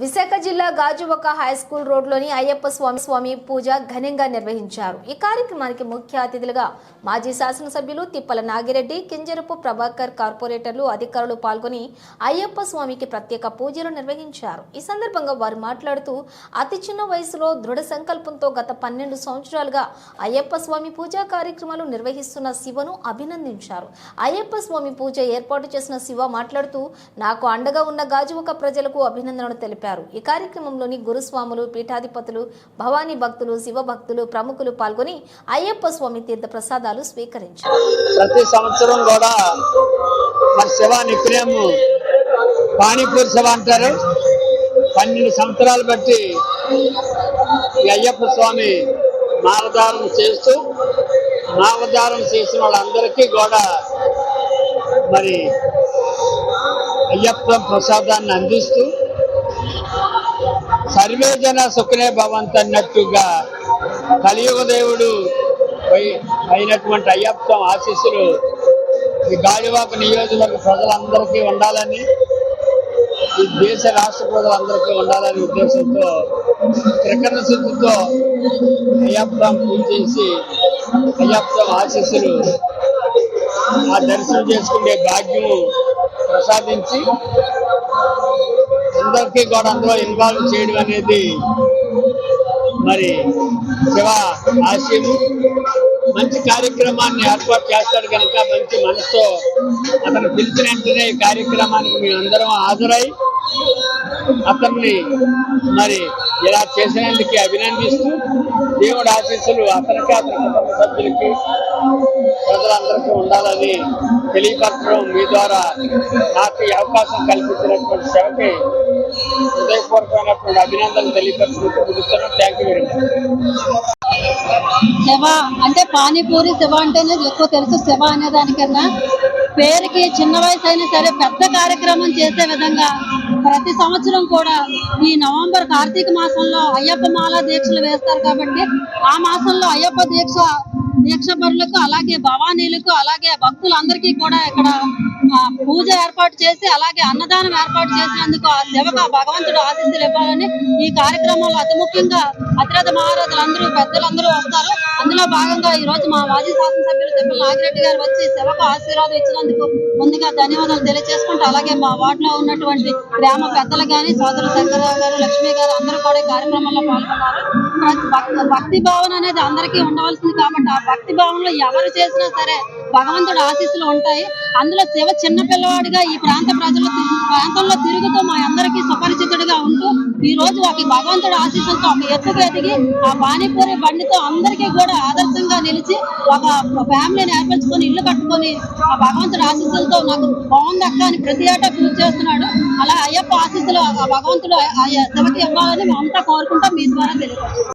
Вы విశాఖ జిల్లా Gajuwaka high school రోడ్లోని అయ్యప్ప స్వామి స్వామి పూజ ఘనంగా నిర్వహించారు. ఈ కార్యక్రమానికి ముఖ్య అతిథులుగా మాజీ శాసనసభ్యులు తిప్పల నాగిరెడ్డి కింజరపు ప్రభాకర్ కార్పొరేటర్లు అధికారులు పాల్గొని అయ్యప్ప స్వామికి ప్రత్యేక పూజలు నిర్వహించారు. ఈ సందర్భంగా వారు మాట్లాడుతూ అతి చిన్న వయసులో దృఢ సంకల్పంతో గత పన్నెండు సంవత్సరాలుగా అయ్యప్ప స్వామి పూజా కార్యక్రమాలు నిర్వహిస్తున్న శివను అభినందించారు. అయ్యప్ప స్వామి పూజ ఏర్పాటు చేసిన శివ మాట్లాడుతూ నాకు అండగా ఉన్న గాజువక ప్రజలకు అభినందనలు తెలిపారు. ఈ కార్యక్రమంలోని గురుస్వాములు పీఠాధిపతులు భవానీ భక్తులు శివ భక్తులు ప్రముఖులు పాల్గొని అయ్యప్ప స్వామి తీర్థ ప్రసాదాలు స్వీకరించారు. ప్రతి సంవత్సరం కూడా మరి శివ నిత్యము పానీపూరి శివ అంటారు. పన్నెండు సంవత్సరాలు బట్టి అయ్యప్ప స్వామి మాలధారణ చేస్తూ మాలధారణ చేసిన వాళ్ళందరికీ కూడా మరి అయ్యప్ప ప్రసాదాన్ని అందిస్తూ సర్వే జన సుఖనే భవంత్ అన్నట్టుగా కలియుగ దేవుడు అయినటువంటి అయ్యప్ప ఆశీస్సులు ఈ గాలివాకు నియోజకవర్గ ప్రజలందరికీ ఉండాలని ఈ దేశ రాష్ట్ర ప్రజలందరికీ ఉండాలనే ఉద్దేశంతో త్రికరణ శుద్ధితో అయ్యప్పం పూజ చేసి అయ్యప్పం ఆశీస్సులు ఆ దర్శనం చేసుకునే భాగ్యము ప్రసాదించి అందరికీ కూడా అందులో ఇన్వాల్వ్ చేయడం అనేది మరి శివ ఆశయము మంచి కార్యక్రమాన్ని ఏర్పాటు చేస్తాడు కనుక మంచి మనసుతో అతను పిలిచిన వెంటనే ఈ కార్యక్రమానికి మేమందరం హాజరై అతన్ని మరి ఇలా చేసినందుకు అభినందిస్తూ దేవుడు ఆశీస్సులు అతనికి అతని కుటుంబ సభ్యులకి ప్రజలందరికీ ఉండాలని తెలియపరచడం మీ ద్వారా నాకు ఈ అవకాశం కల్పించినటువంటి సేవకి హృదయపూర్వకమైనటువంటి అభినందనలు తెలియపరచినందుకు ముగిస్తున్నాను. Thank you very much Shiva అంటే పానీపూరి శివ అంటేనే ఎక్కువ తెలుసు శివ అనే దానికన్నా. పేరుకి చిన్న వయసు అయినా సరే పెద్ద కార్యక్రమం చేసే విధంగా ప్రతి సంవత్సరం కూడా ఈ నవంబర్ కార్తీక మాసంలో అయ్యప్ప మాల దీక్షలు వేస్తారు కాబట్టి ఆ మాసంలో అయ్యప్ప దీక్ష దీక్షపరులకు అలాగే భవానీలకు అలాగే భక్తులందరికీ కూడా ఇక్కడ పూజ ఏర్పాటు చేసి అలాగే అన్నదానం ఏర్పాటు చేసినందుకు ఆ శివగా భగవంతుడు ఆశీస్సులు ఇవ్వాలని ఈ కార్యక్రమంలో అతి ముఖ్యంగా అతిరథ మహారాజులందరూ పెద్దలందరూ వస్తారు. అందులో భాగంగా ఈ రోజు మా మాజీ శాసనసభ్యులు తిప్పల నాగిరెడ్డి గారు వచ్చి శివకు ఆశీర్వాదం ఇచ్చినందుకు ముందుగా ధన్యవాదాలు తెలియజేసుకుంటూ అలాగే మా వార్డులో ఉన్నటువంటి గ్రామ పెద్దలు కానీ సోదరు శంకరరావు గారు లక్ష్మి గారు అందరూ కూడా కార్యక్రమంలో పాల్గొన్నారు. భక్తి భావన అనేది అందరికీ ఉండవలసింది కాబట్టి ఆ భక్తి భావనలో ఎవరు చేసినా సరే భగవంతుడు ఆశీస్సులు ఉంటాయి. అందులో శివ చిన్న పిల్లవాడిగా ఈ ప్రాంత ప్రజలు ప్రాంతంలో తిరుగుతూ మా అందరికీ సుపరిచితుడిగా ఉంటూ ఈ రోజు ఒక భగవంతుడు ఆశీస్సులతో ఒక ఎత్తుకు ఎదిగి ఆ పానీపూరి బండితో అందరికీ కూడా ఆదర్శంగా నిలిచి ఒక ఫ్యామిలీని ఏర్పరచుకొని ఇల్లు కట్టుకొని ఆ భగవంతుడి ఆశీస్సులతో నాకు బాగుంది అక్క అని ప్రతి ఏటా పూజ చేస్తున్నాడు. అలా అయ్యప్ప ఆశీస్సులు ఆ భగవంతుడు శివకి ఇవ్వాలని మేమంతా కోరుకుంటాం. మీ ద్వారా తెలియదు